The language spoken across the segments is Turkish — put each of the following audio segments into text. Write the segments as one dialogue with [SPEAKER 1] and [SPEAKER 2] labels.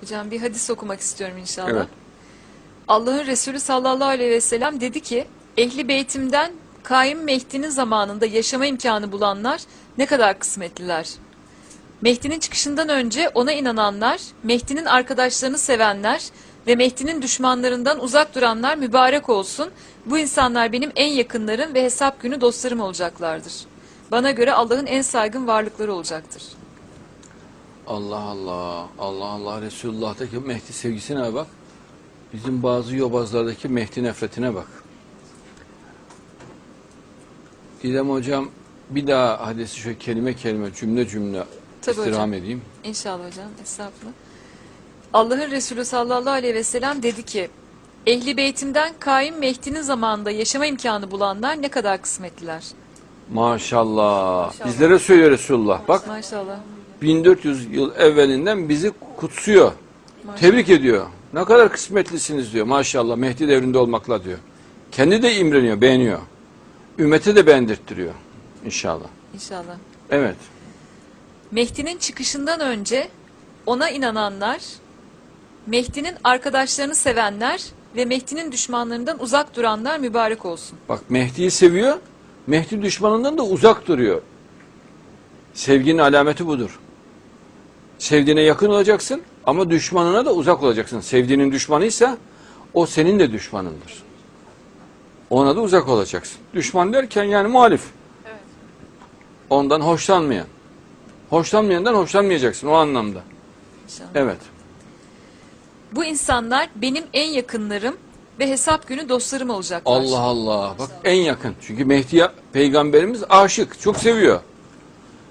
[SPEAKER 1] Hocam bir hadis okumak istiyorum inşallah.
[SPEAKER 2] Evet.
[SPEAKER 1] Allah'ın Resulü sallallahu aleyhi ve sellem dedi ki, Ehli beytimden Kaim Mehdi'nin zamanında yaşama imkanı bulanlar ne kadar kısmetliler. Mehdi'nin çıkışından önce ona inananlar, Mehdi'nin arkadaşlarını sevenler ve Mehdi'nin düşmanlarından uzak duranlar mübarek olsun. Bu insanlar benim en yakınlarım ve hesap günü dostlarım olacaklardır. Bana göre Allah'ın en saygın varlıkları olacaktır.
[SPEAKER 2] Allah Allah, Allah Allah Resulullah'taki Mehdi sevgisine bak. Bizim bazı yobazlardaki Mehdi nefretine bak. İrem hocam bir daha hadisi şöyle kelime kelime cümle cümle
[SPEAKER 1] Tabii
[SPEAKER 2] istirham
[SPEAKER 1] hocam.
[SPEAKER 2] edeyim.
[SPEAKER 1] İnşallah hocam. Estağfurullah. Allah'ın Resulü sallallahu aleyhi ve sellem dedi ki, Ehli beytimden Kaim Mehdi'nin zamanında yaşama imkanı bulanlar ne kadar kısmetliler.
[SPEAKER 2] Maşallah.
[SPEAKER 1] Maşallah.
[SPEAKER 2] Bizlere söylüyor Resulullah. Bak
[SPEAKER 1] Maşallah.
[SPEAKER 2] 1400 yıl evvelinden bizi kutsuyor.
[SPEAKER 1] Maşallah.
[SPEAKER 2] Tebrik ediyor. Ne kadar kısmetlisiniz diyor. Maşallah Mehdi devrinde olmakla diyor. Kendi de imreniyor, beğeniyor. Ümmete de beğendirttiriyor. İnşallah.
[SPEAKER 1] İnşallah.
[SPEAKER 2] Evet.
[SPEAKER 1] Mehdi'nin çıkışından önce ona inananlar, Mehdi'nin arkadaşlarını sevenler ve Mehdi'nin düşmanlarından uzak duranlar mübarek olsun.
[SPEAKER 2] Bak Mehdi'yi seviyor. Mehdi düşmanından da uzak duruyor. Sevginin alameti budur. Sevdiğine yakın olacaksın ama düşmanına da uzak olacaksın. Sevdiğinin düşmanıysa o senin de düşmanındır. Ona da uzak olacaksın. Düşman derken yani muhalif.
[SPEAKER 1] Evet.
[SPEAKER 2] Ondan hoşlanmayan. Hoşlanmayandan hoşlanmayacaksın o anlamda.
[SPEAKER 1] İnşallah.
[SPEAKER 2] Evet.
[SPEAKER 1] Bu insanlar benim en yakınlarım ve hesap günü dostlarım olacaklar.
[SPEAKER 2] Allah Allah. Bak en yakın. Çünkü Mehdi'ye peygamberimiz aşık. Çok seviyor.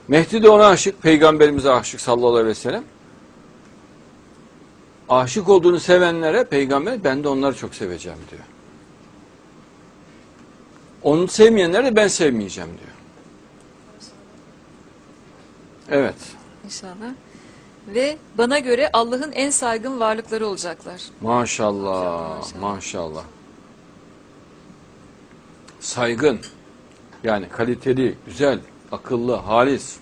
[SPEAKER 2] Mehdi de ona aşık. Peygamberimize aşık sallallahu aleyhi ve sellem. Aşık olduğunu sevenlere peygamber ben de onları çok seveceğim diyor. Onu sevmeyenleri de ben sevmeyeceğim diyor. Evet.
[SPEAKER 1] İnşallah. Ve bana göre Allah'ın en saygın varlıkları olacaklar.
[SPEAKER 2] Maşallah.
[SPEAKER 1] Maşallah.
[SPEAKER 2] Maşallah. Saygın. Yani kaliteli, güzel, akıllı, halis.